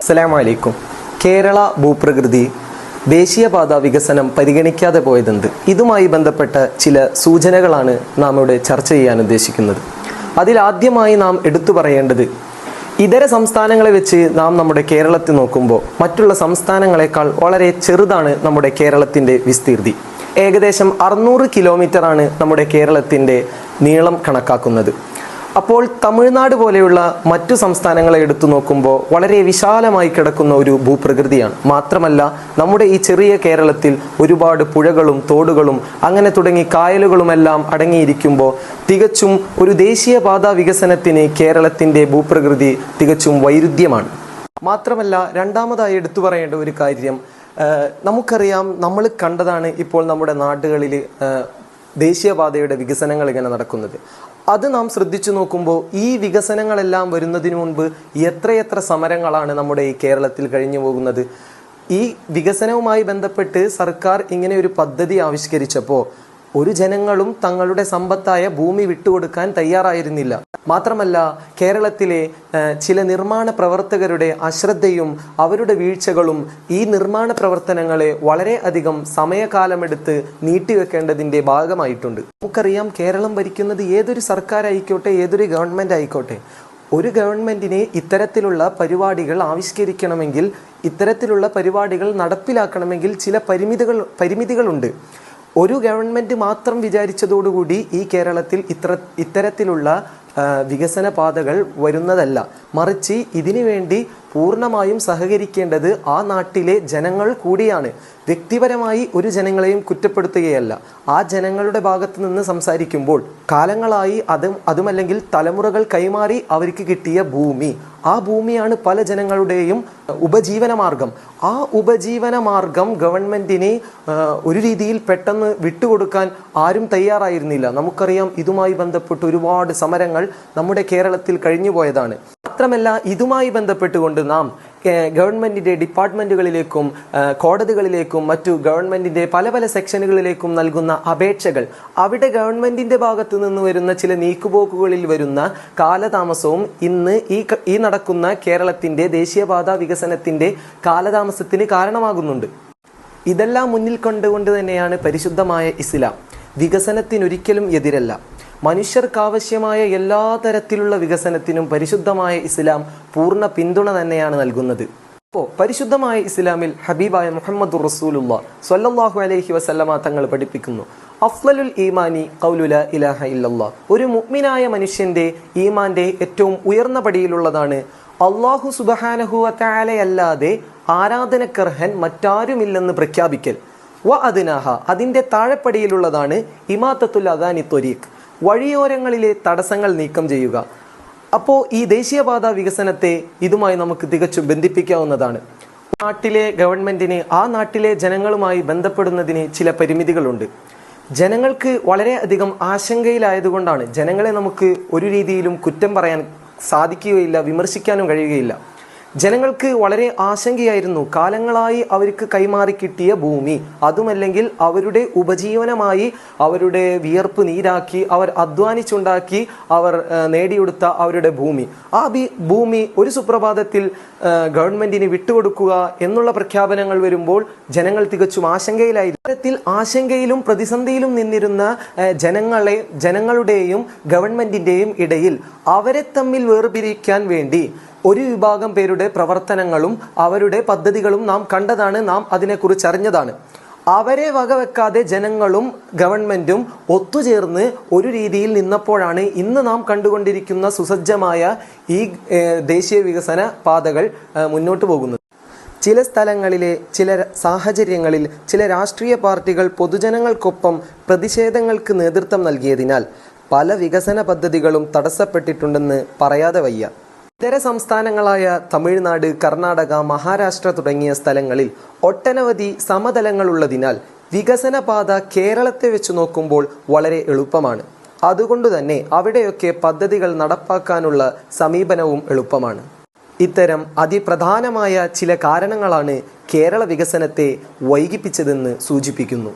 അസ്സലാമലൈക്കും. കേരള ഭൂപ്രകൃതി ദേശീയപാത വികസനം പരിഗണിക്കാതെ പോയതെന്ത്? ഇതുമായി ബന്ധപ്പെട്ട ചില സൂചനകളാണ് നാം ഇവിടെ ചർച്ച ചെയ്യാൻ ഉദ്ദേശിക്കുന്നത്. അതിലാദ്യമായി നാം എടുത്തു പറയേണ്ടത് ഇതര സംസ്ഥാനങ്ങളെ വെച്ച് നാം നമ്മുടെ കേരളത്തിൽ നോക്കുമ്പോൾ മറ്റുള്ള സംസ്ഥാനങ്ങളെക്കാൾ വളരെ ചെറുതാണ് നമ്മുടെ കേരളത്തിന്റെ വിസ്തീർതി. ഏകദേശം അറുന്നൂറ് കിലോമീറ്ററാണ് നമ്മുടെ കേരളത്തിന്റെ നീളം കണക്കാക്കുന്നത്. അപ്പോൾ തമിഴ്നാട് പോലെയുള്ള മറ്റു സംസ്ഥാനങ്ങളെ എടുത്തു നോക്കുമ്പോൾ വളരെ വിശാലമായി കിടക്കുന്ന ഒരു ഭൂപ്രകൃതിയാണ്. മാത്രമല്ല നമ്മുടെ ഈ ചെറിയ കേരളത്തിൽ ഒരുപാട് പുഴകളും തോടുകളും അങ്ങനെ തുടങ്ങി കായലുകളുമെല്ലാം അടങ്ങിയിരിക്കുമ്പോൾ തികച്ചും ഒരു ദേശീയപാത വികസനത്തിന് കേരളത്തിന്റെ ഭൂപ്രകൃതി തികച്ചും വൈരുദ്ധ്യമാണ്. മാത്രമല്ല രണ്ടാമതായി എടുത്തു പറയേണ്ട ഒരു കാര്യം നമുക്കറിയാം നമ്മൾ കണ്ടതാണ് ഇപ്പോൾ നമ്മുടെ നാടുകളിൽ ദേശീയപാതയുടെ വികസനങ്ങൾ ഇങ്ങനെ നടക്കുന്നത്. അത് നാം ശ്രദ്ധിച്ചു നോക്കുമ്പോൾ ഈ വികസനങ്ങളെല്ലാം വരുന്നതിന് മുൻപ് എത്രയെത്ര സമരങ്ങളാണ് നമ്മുടെ ഈ കേരളത്തിൽ കഴിഞ്ഞു പോകുന്നത്? ഈ വികസനവുമായി ബന്ധപ്പെട്ട് സർക്കാർ ഇങ്ങനെ ഒരു പദ്ധതി ആവിഷ്കരിച്ചപ്പോൾ ഒരു ജനങ്ങളും തങ്ങളുടെ സമ്പത്തായ ഭൂമി വിട്ടുകൊടുക്കാൻ തയ്യാറായിരുന്നില്ല. മാത്രമല്ല കേരളത്തിലെ ചില നിർമ്മാണ പ്രവർത്തകരുടെ അശ്രദ്ധയും അവരുടെ വീഴ്ചകളും ഈ നിർമ്മാണ പ്രവർത്തനങ്ങളെ വളരെയധികം സമയകാലമെടുത്ത് നീട്ടിവെക്കേണ്ടതിന്റെ ഭാഗമായിട്ടുണ്ട്. നമുക്കറിയാം കേരളം ഭരിക്കുന്നത് ഏതൊരു സർക്കാരായിക്കോട്ടെ ഏതൊരു ഗവൺമെന്റ് ആയിക്കോട്ടെ. ഒരു ഗവൺമെന്റിനെ ഇത്തരത്തിലുള്ള പരിപാടികൾ ആവിഷ്കരിക്കണമെങ്കിൽ ഇത്തരത്തിലുള്ള പരിപാടികൾ നടപ്പിലാക്കണമെങ്കിൽ ചില പരിമിതികൾ പരിമിതികളുണ്ട്. ഒരു ഗവൺമെന്റ് മാത്രം വിചാരിച്ചതോടുകൂടി ഈ കേരളത്തിൽ ഇത്ര ഇത്തരത്തിലുള്ള വികസന പാതകൾ വരുന്നതല്ല. മറിച്ച് ഇതിനു വേണ്ടി പൂർണമായും സഹകരിക്കേണ്ടത് ആ നാട്ടിലെ ജനങ്ങൾ കൂടിയാണ്. വ്യക്തിപരമായി ഒരു ജനങ്ങളെയും കുറ്റപ്പെടുത്തുകയല്ല. ആ ജനങ്ങളുടെ ഭാഗത്ത് നിന്ന് സംസാരിക്കുമ്പോൾ കാലങ്ങളായി അതും അതുമല്ലെങ്കിൽ തലമുറകൾ കൈമാറി അവർക്ക് കിട്ടിയ ഭൂമി. ആ ഭൂമിയാണ് പല ജനങ്ങളുടെയും ഉപജീവന മാർഗം. ആ ഉപജീവന മാർഗം ഗവൺമെന്റിനെ ഒരു രീതിയിൽ പെട്ടെന്ന് വിട്ടുകൊടുക്കാൻ ആരും തയ്യാറായിരുന്നില്ല. നമുക്കറിയാം ഇതുമായി ബന്ധപ്പെട്ട് ഒരുപാട് സമരങ്ങൾ നമ്മുടെ കേരളത്തിൽ കഴിഞ്ഞു പോയതാണ് മാത്രമല്ല ഇതുമായി ബന്ധപ്പെട്ടുകൊണ്ട് നാം ഗവൺമെന്റിന്റെ ഡിപ്പാർട്ട്മെന്റുകളിലേക്കും കോടതികളിലേക്കും മറ്റു ഗവൺമെന്റിന്റെ പല പല സെക്ഷനുകളിലേക്കും നൽകുന്ന അപേക്ഷകൾ അവിടെ ഗവൺമെന്റിന്റെ ഭാഗത്തു നിന്ന് വരുന്ന ചില നീക്കുപോക്കുകളിൽ വരുന്ന കാലതാമസവും ഇന്ന് ഈ ഈ നടക്കുന്ന കേരളത്തിന്റെ ദേശീയപാത വികസനത്തിന്റെ കാലതാമസത്തിന് കാരണമാകുന്നുണ്ട്. ഇതെല്ലാം മുന്നിൽ കണ്ടുകൊണ്ട് തന്നെയാണ് പരിശുദ്ധമായ ഇസ്ലാം. വികസനത്തിനൊരിക്കലും എതിരല്ല. മനുഷ്യർക്കാവശ്യമായ എല്ലാ തരത്തിലുള്ള വികസനത്തിനും പരിശുദ്ധമായ ഇസ്ലാം പൂർണ പിന്തുണ തന്നെയാണ് നൽകുന്നത്. അപ്പോൾ പരിശുദ്ധമായ ഇസ്ലാമിൽ ഹബീബായ മുഹമ്മദ് റസൂലുള്ള സ്വല്ലല്ലാഹു അലൈഹി വസല്ലമ തങ്ങൾ പഠിപ്പിക്കുന്നു. അഫ്ലലുൽ ഈമാനി കൗലുല ഇലാഹ ഇല്ലല്ലാ. ഒരു മുഅ്മിനായ മനുഷ്യന്റെ ഈമാന്റെ ഏറ്റവും ഉയർന്ന പടിയിലുള്ളതാണ്. അള്ളാഹു തആലയല്ലാതെ ആരാധനക്കർഹൻ മറ്റാരുമില്ലെന്ന് പ്രഖ്യാപിക്കൽ. വ അതിനാഹ അതിന്റെ താഴെപ്പടിയിലുള്ളതാണ് ഇമാത്തത്തുൽ അദാനി ത്വരീഖ്. വഴിയോരങ്ങളിലെ തടസ്സങ്ങൾ നീക്കം ചെയ്യുക. അപ്പോൾ ഈ ദേശീയപാത വികസനത്തെ ഇതുമായി നമുക്ക് തികച്ചും ബന്ധിപ്പിക്കാവുന്നതാണ്. നാട്ടിലെ ഗവൺമെന്റിന് ആ നാട്ടിലെ ജനങ്ങളുമായി ബന്ധപ്പെടുന്നതിന് ചില പരിമിതികളുണ്ട്. ജനങ്ങൾക്ക് വളരെയധികം ആശങ്കയിലായതുകൊണ്ടാണ് ജനങ്ങളെ നമുക്ക് ഒരു രീതിയിലും കുറ്റം പറയാൻ സാധിക്കുകയില്ല വിമർശിക്കാനും കഴിയുകയില്ല. ജനങ്ങൾക്ക് വളരെ ആശങ്കയായിരുന്നു കാലങ്ങളായി അവർക്ക് കൈമാറി കിട്ടിയ ഭൂമി. അതുമല്ലെങ്കിൽ അവരുടെ ഉപജീവനമായി അവരുടെ വിയർപ്പ് നീരാക്കി അവർ അധ്വാനിച്ചുണ്ടാക്കി അവർ നേടിയെടുത്ത അവരുടെ ഭൂമി. ആ ഭൂമി ഒരു സുപ്രഭാതത്തിൽ ഗവൺമെന്റിന് വിട്ടുകൊടുക്കുക എന്നുള്ള പ്രഖ്യാപനങ്ങൾ വരുമ്പോൾ ജനങ്ങൾ തികച്ചും ആശങ്കയിലായിരുന്നു. ഇത്തരത്തിൽ ആശങ്കയിലും പ്രതിസന്ധിയിലും നിന്നിരുന്ന ജനങ്ങളെ ജനങ്ങളുടെയും ഗവൺമെന്റിന്റെയും ഇടയിൽ അവരെ തമ്മിൽ വേർപിരിക്കാൻ വേണ്ടി ഒരു വിഭാഗം പേരുടെ പ്രവർത്തനങ്ങളും അവരുടെ പദ്ധതികളും നാം കണ്ടതാണ് നാം അതിനെക്കുറിച്ച് അറിഞ്ഞതാണ്. അവരെ വകവെക്കാതെ ജനങ്ങളും ഗവൺമെന്റും ഒത്തുചേർന്ന് ഒരു രീതിയിൽ നിന്നപ്പോഴാണ് ഇന്ന് നാം കണ്ടുകൊണ്ടിരിക്കുന്ന സുസജ്ജമായ ഈ ദേശീയ വികസന പാതകൾ മുന്നോട്ട് പോകുന്നത്. ചില സ്ഥലങ്ങളിലെ ചില സാഹചര്യങ്ങളിൽ ചില രാഷ്ട്രീയ പാർട്ടികൾ പൊതുജനങ്ങൾക്കൊപ്പം പ്രതിഷേധങ്ങൾക്ക് നേതൃത്വം നൽകിയതിനാൽ പല വികസന പദ്ധതികളും തടസ്സപ്പെട്ടിട്ടുണ്ടെന്ന് പറയാതെ വയ്യ. ഇതര സംസ്ഥാനങ്ങളായ തമിഴ്നാട് കർണാടക മഹാരാഷ്ട്ര തുടങ്ങിയ സ്ഥലങ്ങളിൽ ഒട്ടനവധി സമതലങ്ങളുള്ളതിനാൽ വികസന പാത കേരളത്തെ വെച്ച് നോക്കുമ്പോൾ വളരെ എളുപ്പമാണ്. അതുകൊണ്ടുതന്നെ അവിടെയൊക്കെ പദ്ധതികൾ നടപ്പാക്കാനുള്ള സമീപനവും എളുപ്പമാണ്. ഇത്തരം അതിപ്രധാനമായ ചില കാരണങ്ങളാണ് കേരള വികസനത്തെ വൈകിപ്പിച്ചതെന്ന് സൂചിപ്പിക്കുന്നു.